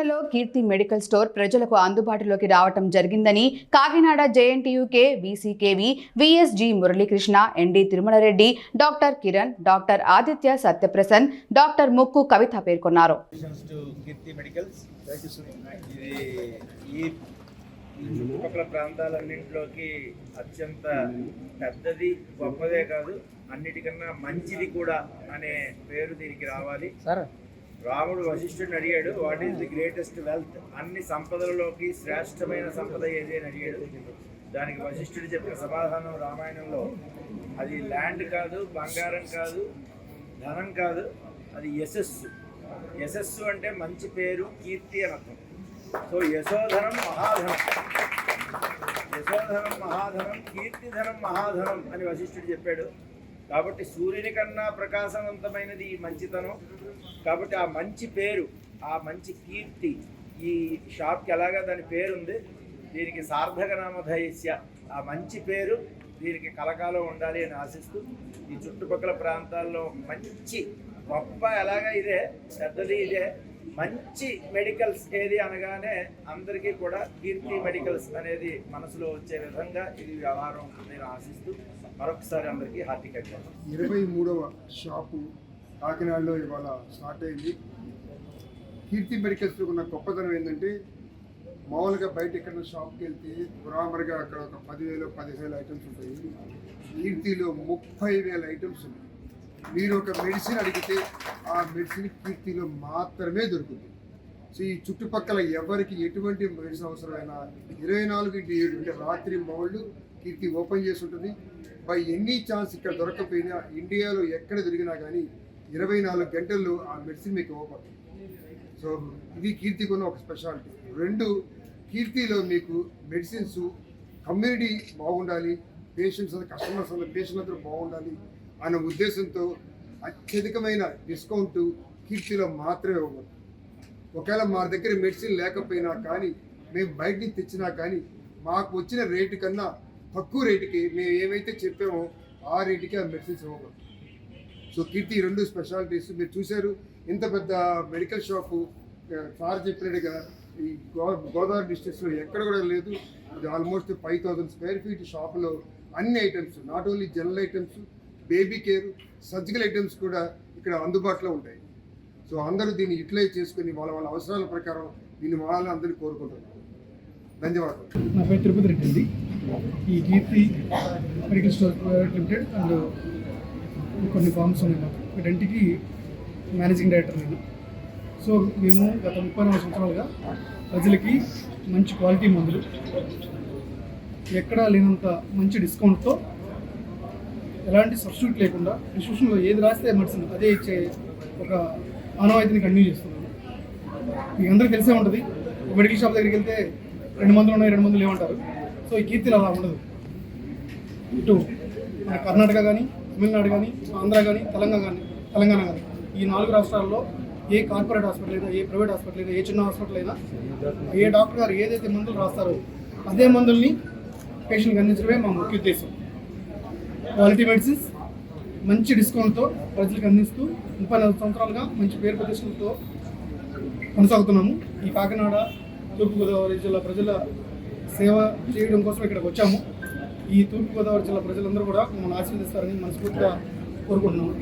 కాకినాడలో కీర్తి medical store ప్రజలకు అందుబాటులోకి రావటం జరిగిందని Kakinada JNTUK VC KV VSG Muralikrishna ND Tirumalareddy doctor Kiran doctor Aditya Satyaprasan doctor Mukku Kavitha పేర్కొన్నారు. చుట్టుపక్కల ప్రాంతాలన్నింటిలోకి అత్యంత పెద్దది గొప్పదే కాదు అన్నిటికన్నా మంచిది కూడా అనే పేరు దీనికి రావాలి. సార్ రాముడు వశిష్ఠుడిని అడిగాడు what is the greatest wealth? అన్ని సంపదలలోకి శ్రేష్టమైన సంపద ఏది అని అడిగాడు. దానికి వశిష్ఠుడు చెప్పిన సమాధానం రామాయణంలో అది ల్యాండ్ కాదు బంగారం కాదు ధనం కాదు అది యశస్సు. యశస్సు అంటే మంచి పేరు కీర్తి అని అర్థం. సో యశోధనం మహాధనం. యశోధనం మహాధనం కీర్తిధనం మహాధనం అని వశిష్ఠుడు చెప్పాడు. కాబట్టి సూర్యుని కన్నా ప్రకాశవంతమైనది ఈ మంచితనం. కాబట్టి ఆ మంచి పేరు ఆ మంచి కీర్తి ఈ షాప్కి ఎలాగా దాని పేరు ఉంది దీనికి సార్థక నామధేయస్య ఆ మంచి పేరు దీనికి కలకాలం ఉండాలి అని ఆశిస్తూ ఈ చుట్టుపక్కల ప్రాంతాల్లో మంచి గొప్ప ఎలాగా ఇదే పెద్దది ఇదే. మంచి మెడికల్స్ ఏది అనగానే అందరికీ కూడా కీర్తి మెడికల్స్ అనేది మనసులో వచ్చే విధంగా ఇది వ్యవహారం నేను ఆశిస్తూ మరొకసారి అందరికీ హార్దిక ఇరవై మూడవ షాపు కాకినాడలో ఇవాళ స్టార్ట్ అయింది. కీర్తి మెడికల్స్లో ఉన్న గొప్పతనం ఏంటంటే మామూలుగా బయట ఎక్కడ షాప్కి వెళ్తే బరాబర్గా అక్కడ ఒక పదివేలు పదివేల ఐటమ్స్ ఉంటాయి. కీర్తిలో ముప్పై వేల ఐటమ్స్ ఉన్నాయి. మీరు ఒక మెడిసిన్ అడిగితే ఆ మెడిసిన్ కీర్తిలో మాత్రమే దొరుకుతుంది. సో ఈ చుట్టుపక్కల ఎవరికి ఎటువంటి మెడిసిన్ అవసరమైనా ఇరవై నాలుగు ఇంటి ఏడు అంటే రాత్రి మౌళ్ళు కీర్తి ఓపెన్ చేసి ఉంటుంది. బై ఎనీ ఛాన్స్ ఇక్కడ దొరకకపోయినా ఇండియాలో ఎక్కడ దొరికినా కానీ ఇరవై నాలుగు గంటల్లో ఆ మెడిసిన్ మీకు ఓపెన్. సో ఇది కీర్తికి ఉన్న ఒక స్పెషాలిటీ రెండు కీర్తిలో మీకు మెడిసిన్స్ కమ్యూనిటీ బాగుండాలి పేషెంట్స్ కస్టమర్స్ అందరూ పేషెంట్ అందరూ బాగుండాలి. అన్న ఉద్దేశంతో అత్యధికమైన డిస్కౌంట్ కీర్తిలో మాత్రమే ఇవ్వబడుతుంది ఒకవేళ మా దగ్గర మెడిసిన్ లేకపోయినా కానీ మేము బయట నుంచి తెచ్చినా కానీ మాకు వచ్చిన రేటు కన్నా తక్కువ రేటుకి మేము ఏమైతే చెప్పామో ఆ రేటుకి ఆ మెడిసిన్స్ ఇవ్వబడుతుంది సో కీర్తి రెండు స్పెషాలిటీస్ మీరు చూశారు. ఇంత పెద్ద మెడికల్ షాపు ఆ, సార్ చెప్పినట్టుగా ఈ గో గోదావరి డిస్ట్రిక్ట్స్లో ఎక్కడ కూడా లేదు. ఇది almost five thousand square feet షాపులో అన్ని items not only general items baby care surgical items కూడా ఇక్కడ అందుబాటులో ఉంటాయి. సో అందరూ దీన్ని యూటిలైజ్ చేసుకుని వాళ్ళ వాళ్ళ అవసరాల ప్రకారం దీన్ని వాడాలని అందరినీ కోరుకుంటున్నాను ధన్యవాదాలు. నా పేరు తిరుపతి రెడ్డి అండి. ఈ Keerthi medical store private limited and కొన్ని ఫార్మ్స్ ఉన్నాయి మాకు. వీటంటికి మేనేజింగ్ డైరెక్టర్ నేను. సో మేము గత ముప్పై నాలుగు సంవత్సరాలుగా ప్రజలకి మంచి క్వాలిటీ మందులు ఎక్కడా లేనంత మంచి డిస్కౌంట్తో ఎలాంటి సబ్స్టిట్యూట్ లేకుండా ఇన్స్టిట్యూషన్లో ఏది రాస్తే మెడిసిన్ అదే ఇచ్చే ఒక ఆనవాయితీని కంటిన్యూ చేస్తున్నాను. మీకు అందరికీ తెలిసే ఉంటుంది మెడికల్ షాప్ దగ్గరికి వెళ్తే రెండు మందులు ఉన్నాయి రెండు మందులు ఏమంటారు సో ఈ కీర్తిలో అలా ఉండదు. ఇటు మన కర్ణాటక కానీ తమిళనాడు కానీ ఆంధ్ర కానీ తెలంగాణ కానీ తెలంగాణ కానీ ఈ నాలుగు రాష్ట్రాల్లో ఏ కార్పొరేట్ హాస్పిటల్ అయినా ఏ ప్రైవేట్ హాస్పిటల్ అయినా ఏ చిన్న హాస్పిటల్ అయినా ఏ డాక్టర్ గారు ఏదైతే మందులు రాస్తారో అదే మందుల్ని పేషెంట్కి అందించడమే మా ముఖ్య ఉద్దేశం. క్వాలిటీ మెడిసిన్స్ మంచి డిస్కౌంట్తో ప్రజలకు అందిస్తూ ముప్పై నాలుగు సంవత్సరాలుగా మంచి పేరు ప్రదర్శనతో కొనసాగుతున్నాము. ఈ కాకినాడ తూర్పుగోదావరి జిల్లా ప్రజల సేవ చేయడం కోసం ఇక్కడికి వచ్చాము. ఈ తూర్పుగోదావరి జిల్లా ప్రజలందరూ కూడా మమ్మల్ని ఆశీర్వదిస్తారని మనస్ఫూర్తిగా కోరుకుంటున్నాము.